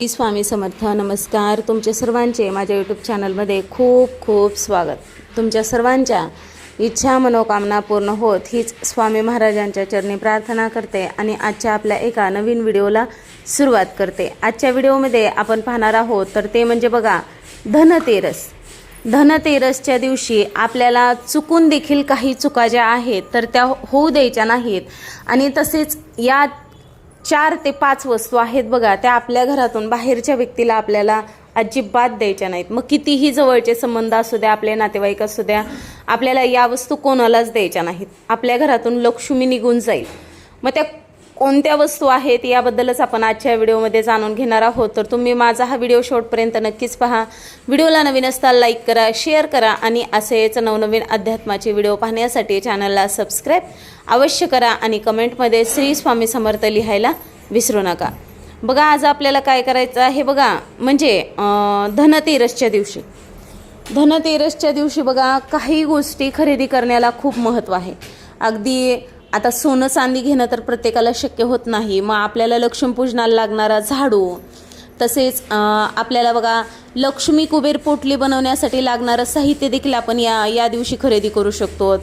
श्री स्वामी समर्थ नमस्कार तुमचे सर्वांचे माझ्या यूट्यूब चॅनलमध्ये खूप खूप स्वागत. तुमच्या सर्वांच्या इच्छा मनोकामना पूर्ण होत हीच स्वामी महाराजांच्या चरणी प्रार्थना करते आणि आजच्या आपल्या एका नवीन व्हिडिओला सुरुवात करते. आजच्या व्हिडिओमध्ये आपण पाहणार आहोत तर ते म्हणजे बघा धनतेरस. धनतेरसच्या दिवशी आपल्याला चुकून देखील काही चुका ज्या आहेत तर त्या होऊ द्यायच्या नाहीत. आणि तसेच या चार ते पाच वस्तू आहेत बघा त्या आपल्या घरातून बाहेरच्या व्यक्तीला आपल्याला अजिबात द्यायच्या नाहीत. मग कितीही जवळचे संबंध असू द्या आपले नातेवाईक असू द्या आपल्याला या वस्तू कोणालाच द्यायच्या नाहीत. आपल्या घरातून लक्ष्मी निघून जाईल. मग त्या कोणत्या वस्तू आहेत याबद्दलच आपण आजच्या व्हिडिओमध्ये जाणून घेणार आहोत. तर तुम्ही माझा हा व्हिडिओ शेवटपर्यंत नक्कीच पहा. व्हिडिओला नवीन असता लाईक करा शेअर करा आणि असेच नवनवीन अध्यात्माचे व्हिडिओ पाहण्यासाठी चॅनलला सबस्क्राईब अवश्य करा आणि कमेंटमध्ये श्री स्वामी समर्थ लिहायला विसरू नका. बघा आज आपल्याला काय करायचं आहे बघा म्हणजे धनतेरसच्या दिवशी. धनतेरसच्या दिवशी बघा काही गोष्टी खरेदी करण्याला खूप महत्त्व आहे. अगदी आता सोनं चांदी घेणं तर प्रत्येकाला शक्य होत नाही. मग आपल्याला लक्ष्मीपूजनाला लागणारा झाडू तसेच आपल्याला बघा लक्ष्मी कुबेर पोटली बनवण्यासाठी लागणारं साहित्य देखील आपण या या दिवशी खरेदी करू शकतो.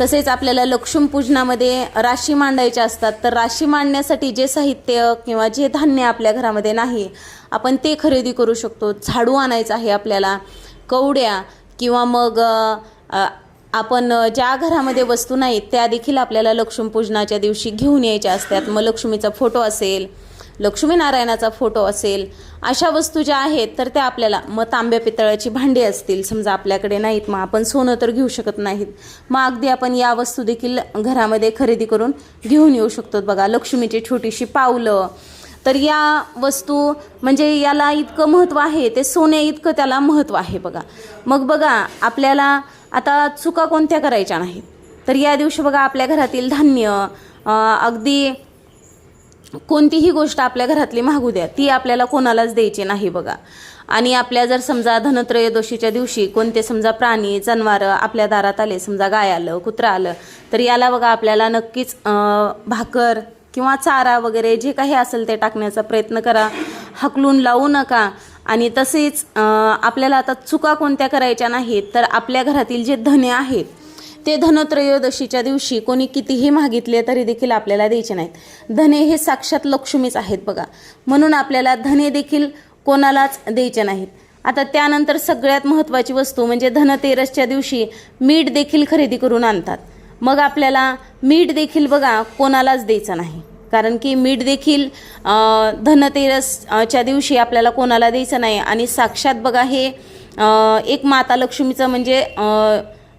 तसेच आपल्याला लक्ष्मीपूजनामध्ये राशी मांडायच्या असतात तर राशी मांडण्यासाठी जे साहित्य किंवा जे धान्य आपल्या घरामध्ये नाही आपण ते खरेदी करू शकतो. झाडू आणायचं आहे आपल्याला कवड्या किंवा मग आपण ज्या घरामध्ये वस्तू नाहीत त्या देखील आपल्याला लक्ष्मीपूजनाच्या दिवशी घेऊन यायच्या असतात. मग लक्ष्मीचा फोटो असेल लक्ष्मीनारायणाचा फोटो असेल अशा वस्तू ज्या आहेत तर त्या आपल्याला मग तांब्या पितळाची भांडी असतील समजा आपल्याकडे नाहीत मग आपण सोनं तर घेऊ शकत नाहीत. मग अगदी आपण या वस्तू देखील घरामध्ये खरेदी करून घेऊन येऊ शकतो. बघा लक्ष्मीची छोटीशी पावलं तर या वस्तू म्हणजे याला इतकं महत्त्व आहे ते सोने इतकं त्याला महत्त्व आहे बघा. मग बघा आपल्याला आता चुका कोणत्या करायच्या नाहीत? तर या दिवशी बघा आपल्या घरातील धान्य अगदी कोणतीही गोष्ट आपल्या घरातली मागू द्या ती आपल्याला कोणालाच द्यायची नाही बघा. आणि आपल्या जर समजा धनत्रयोदशीच्या दिवशी कोणते समजा प्राणी जनावरं आपल्या दारात आले समजा गाय आलं कुत्रा आलं तर याला बघा आपल्याला नक्कीच भाकर किंवा चारा वगैरे जे काही असेल ते टाकण्याचा प्रयत्न करा. हकलून लावू नका. आणि तसेच आपल्याला आता चुका कोणत्या करायच्या नाहीत तर आपल्या घरातील जे धने आहेत ते धनत्रयोदशीच्या दिवशी कोणी कितीही मागितले तरी देखील आपल्याला द्यायचे नाहीत. धने हे साक्षात लक्ष्मीच आहेत बघा. म्हणून आपल्याला धने देखील कोणालाच द्यायचे नाहीत. आता त्यानंतर सगळ्यात महत्त्वाची वस्तू म्हणजे धनतेरसच्या दिवशी मीठ देखील खरेदी करून आणतात. मग आपल्याला मीठ देखील बघा कोणालाच द्यायचं नाही. कारण की मीठ देखील धनतेरसच्या दिवशी आपल्याला कोणाला द्यायचं नाही. आणि साक्षात बघा हे एक माता लक्ष्मीचं म्हणजे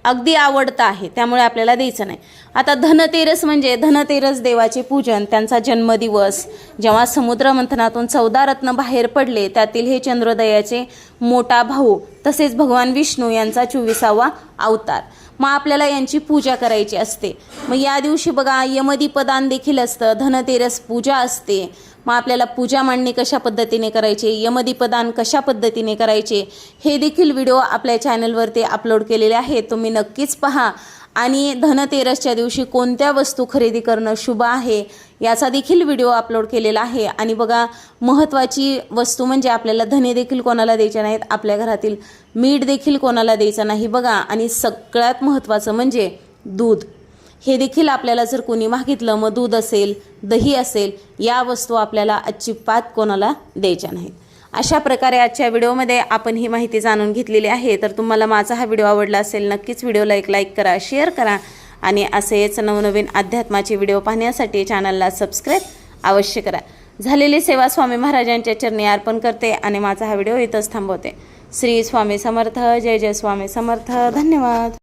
अगदी आवडतं आहे त्यामुळे आपल्याला द्यायचं नाही. आता धनतेरस म्हणजे धनतेरस देवाचे पूजन त्यांचा जन्मदिवस. जेव्हा समुद्रमंथनातून चौदा रत्न बाहेर पडले त्यातील हे चंद्रोदयाचे मोठा भाऊ तसेच भगवान विष्णू यांचा चोवीसावा अवतार. मग आपल्याला यांची पूजा करायची असते. मग या दिवशी बघा यमदीपदान देखील असतं धनतेरस पूजा असते. मग आपल्याला पूजा मांडणी कशा पद्धतीने करायचे यमदीपदान कशा पद्धतीने करायचे हे देखील व्हिडिओ आपल्या चॅनलवरती अपलोड केलेले आहेत. तुम्ही नक्कीच पहा. आणि धनतेरसच्या दिवशी कोणत्या वस्तू खरेदी करणं शुभ आहे याचा देखील व्हिडिओ अपलोड केलेला आहे. आणि बघा महत्त्वाची वस्तू म्हणजे आपल्याला धने देखील कोणाला द्यायच्या नाहीत आपल्या घरातील मीठ देखील कोणाला द्यायचं नाही. बघा आणि सगळ्यात महत्त्वाचं म्हणजे दूध. हे देखील आपल्याला जर कोणी मागितलं मग दूध असेल दही असेल या वस्तू आपल्याला अजिबात कोणाला द्यायच्या नाहीत. अशा प्रकारे आजच्या व्हिडिओमध्ये आपण ही माहिती जाणून घेतलेली आहे. तर तुम्हाला माझा हा व्हिडिओ आवडला असेल नक्कीच व्हिडिओला एक लाईक करा शेअर करा आणि असेच नवनवीन अध्यात्माचे व्हिडिओ पाहण्यासाठी चॅनलला सबस्क्राईब अवश्य करा. झालेली सेवा स्वामी महाराजांच्या चरणी अर्पण करते आणि माझा हा व्हिडिओ इथंच थांबवते. श्री स्वामी समर्थ जय जय स्वामी समर्थ. धन्यवाद.